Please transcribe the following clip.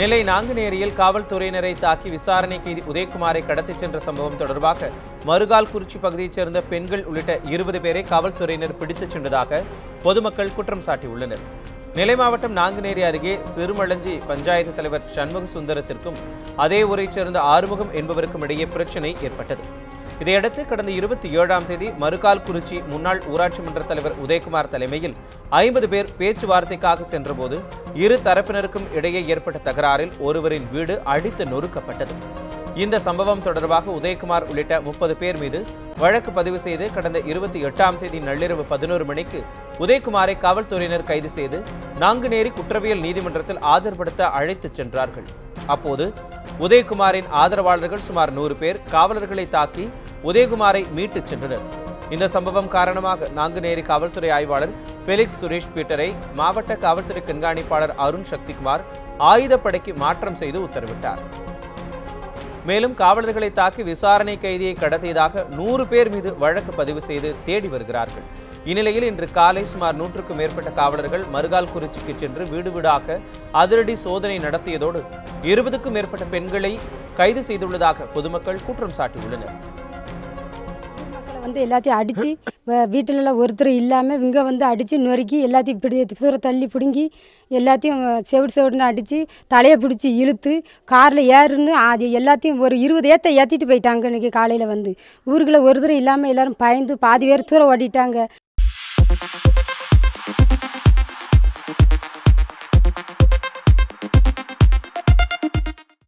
நெல்லை நாங்குநேரியில் காவல்துறையினரை தாக்கி விசாரணை கைதி உதயகுமாரை கடத்திச் சென்ற சம்பவம் தொடர்பாக மறுகால் குறிச்சி பகுதியைச் சேர்ந்த பெண்கள் உள்ளிட்ட இருபது பேரை காவல்துறையினர் பிடித்துச் சென்றதாக பொதுமக்கள் குற்றம் சாட்டியுள்ளனர். நெல்லை மாவட்டம் நாங்குநேரி அருகே சிறுமளஞ்சி பஞ்சாயத்து தலைவர் சண்முக சுந்தரத்திற்கும் அதே ஊரைச் சேர்ந்த ஆறுமுகம் என்பவருக்கும் இடையே பிரச்சினை ஏற்பட்டது. இதையடுத்து கடந்த இருபத்தி ஏழாம் தேதி மறுகால் குறிச்சி முன்னாள் ஊராட்சி மன்ற தலைவர் உதயகுமார் தலைமையில் ஐம்பது பேர் பேச்சுவார்த்தைக்காக சென்றபோது இரு தரப்பினருக்கும் இடையே ஏற்பட்ட தகராறில் ஒருவரின் வீடு அடித்து நொறுக்கப்பட்டது. இந்த சம்பவம் தொடர்பாக உதயகுமார் உள்ளிட்ட முப்பது பேர் மீது வழக்கு பதிவு செய்து கடந்த இருபத்தி எட்டாம் தேதி நள்ளிரவு பதினோரு மணிக்கு உதயகுமாரை காவல்துறையினர் கைது செய்து நாங்குநேரி குற்றவியல் நீதிமன்றத்தில் ஆஜர்படுத்த அழைத்துச் சென்றார்கள். அப்போது உதயகுமாரின் ஆதரவாளர்கள் சுமார் நூறு பேர் காவலர்களை தாக்கி உதயகுமாரை மீட்டுச் சென்றனர். இந்த சம்பவம் காரணமாக நாங்குநேரி காவல்துறை ஆய்வாளர் பெலிக்ஸ் சுரேஷ் பீட்டரை மாவட்ட காவல்துறை கண்காணிப்பாளர் அருண் சக்திகுமார் ஆயுதப்படைக்கு மாற்றம் செய்து உத்தரவிட்டார். மேலும் காவலர்களை தாக்கி விசாரணை கைதியை கடத்தியதாக நூறு பேர் மீது வழக்கு பதிவு செய்து தேடி வருகிறார்கள். இந்நிலையில் இன்று காலை சுமார் நூற்றுக்கும் மேற்பட்ட காவலர்கள் மறுகால் குறிச்சிக்கு சென்று வீடு வீடாக அதிரடி சோதனை நடத்தியதோடு இருபதுக்கும் மேற்பட்ட பெண்களை கைது செய்துள்ளதாக பொதுமக்கள் குற்றம் சாட்டியுள்ளனர். வந்து எல்லாத்தையும் அடித்து வீட்டிலலாம் ஒருத்தர் இல்லாமல் இங்கே வந்து அடித்து நொறுக்கி எல்லாத்தையும் இப்படி தூர தள்ளி பிடுங்கி எல்லாத்தையும் செவிடு செவிடுன்னு அடித்து தலையை பிடிச்சி இழுத்து காரில் ஏறுன்னு அது எல்லாத்தையும் ஒரு இருபது ஏற்ற ஏற்றிட்டு போயிட்டாங்க இன்றைக்கி காலையில் வந்து. ஊருக்குள்ளே ஒருத்தர் இல்லாமல் எல்லோரும் பயந்து பாதி பேர் தூரம் ஓடிட்டாங்க.